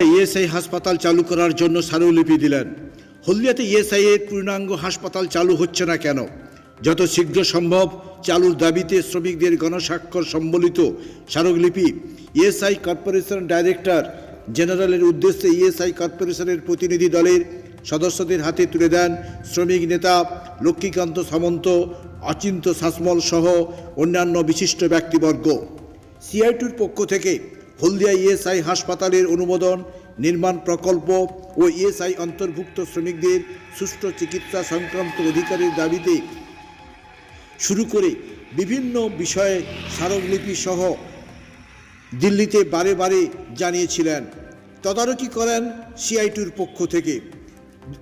ESI হাসপাতাল চালু করার জন্য স্মারকলিপি দিলেন। হলদিয়াতে ইএসআই এর পূর্ণাঙ্গ হাসপাতাল চালু হচ্ছে না কেন? যত শীঘ্র সম্ভব চালুর দাবিতে শ্রমিকদের গণস্বাক্ষর সম্বলিত স্মারকলিপি ইএসআই কর্পোরেশন ডাইরেক্টর জেনারেলের উদ্দেশ্যে ইএসআই কর্পোরেশনের প্রতিনিধি দলের সদস্যদের হাতে তুলে দেন শ্রমিক নেতা লক্ষ্মীকান্ত সামন্ত, অচিন্ত শাসমল সহ অন্যান্য বিশিষ্ট ব্যক্তিবর্গ। সিআইটুর পক্ষ থেকে হলদিয়া ইএসআই হাসপাতালের অনুমোদন, নির্মাণ প্রকল্প ও ইএসআই অন্তর্ভুক্ত শ্রমিকদের সুষ্ঠু চিকিৎসা সংক্রান্ত অধিকারের দাবিতে শুরু করে বিভিন্ন বিষয়ে স্মারকলিপি সহ দিল্লিতে বারে বারে জানিয়েছিলেন। তদারকি করেন সিআইটুর পক্ষ থেকে।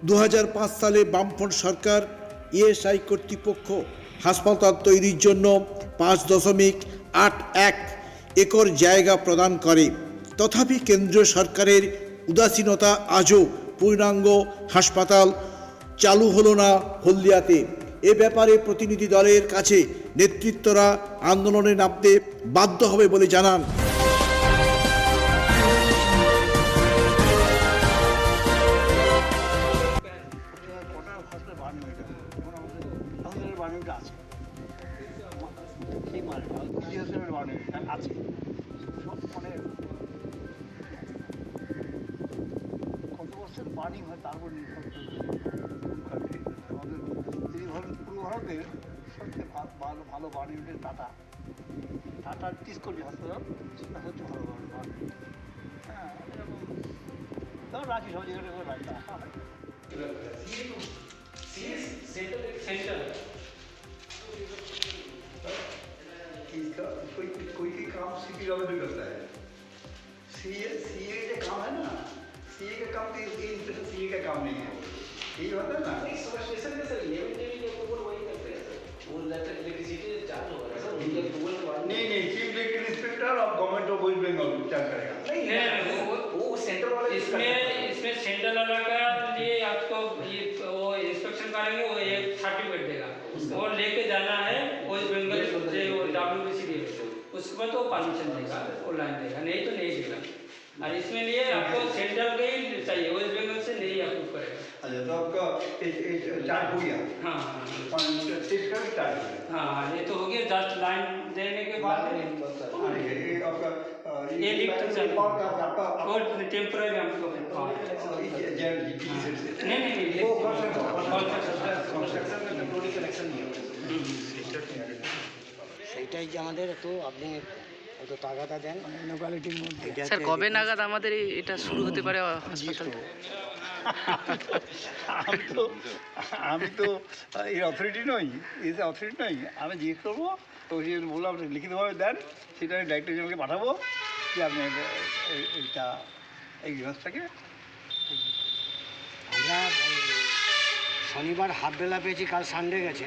দু হাজার পাঁচ সালে বামফ্রন্ট সরকার ইএসআই কর্তৃপক্ষ হাসপাতাল তৈরির জন্য পাঁচ দশমিক আট এক একর জায়গা প্রদান করে। তথাপি কেন্দ্রীয় সরকারের উদাসীনতা আজও পূর্ণাঙ্গ, হাসপাতাল চালু হলো না হলদিয়াতে। এ ব্যাপারে প্রতিনিধি দলের কাছে নেতৃত্বরা আন্দোলনে নামতে বাধ্য হবে বলে জানান। আছে আছে সব মানে কত বছর বাণী হয় তার পূর্ব ভারতের সবচেয়ে ভালো ভালো বাণী হচ্ছে টাটা টাটার তিসকলি হাসপাতাল সেটা হচ্ছে হ্যাঁ এরকম তখন রাখি সব জায়গাটা রাখি রাখা সেন্টার कोई कोई भी काम सीपी वाला भी करता है। सीए सीए का काम है ना? सीए का काम तो ये इंस्पेक्टर सीए का काम नहीं है। यही होता है ना? स्टेशन में सर इलेवन के ऊपर वही करते हैं सर। वो इलेक्ट्रिसिटी चार्ज होगा ना सर उनके अप्रूवल के बाद नहीं नहीं चीफ इलेक्ट्रिक इंस्पेक्टर और गवर्नमेंट ऑफ़ वेस्ट बंगाल विचार करेगा। नहीं नहीं, नहीं, नहीं वो वो सेंटर वाला इसमें इसमें सेंट्रल वाला का लिए आपको ये वो इंस्पेक्शन करेंगे वो एक सर्टिफिकेट देगा। वो लेके जाना है वेस्ट बंगाल से सी उसके बाद वो परमिशन देगा वो लाइन देगा नहीं तो नहीं देगा। और इसमें लिए आपको सेंट्रल का ही चाहिए वेस्ट बंगाल से नहीं अप्रूव करेगा। अच्छा तो आपका चार्ट हो गया। हाँ हाँ हाँ। हो हाँ ये तो हो गया जस्ट लाइन देने के बाद हाँ, ये लिख तो आपका आपका वो टेम्पररी हमको हाँ। से नहीं नहीं नहीं construction- construction- में टेम्पोररी कनेक्शन नहीं होगा সেইটাই যে আমাদের একটু আপনি একটু টাকাটা দেন লোকালিটির মধ্যে। স্যার কবে নাগাদ আমাদের এটা শুরু হতে পারে হাসপাতাল আমি তো আমি তো এর অথরিটি নই এর অথরিটি নই। আমি জিজ্ঞেস করব তো জন্য বললাম আপনি লিখিতভাবে দেন সেটা আমি ডাইরেক্টর জেনারেলকে পাঠাবো যে আপনি এই- এইটা এই ব্যবস্থাকে আমরা শনিবার হাফ বেলা পেয়েছি কাল সানডে গেছে।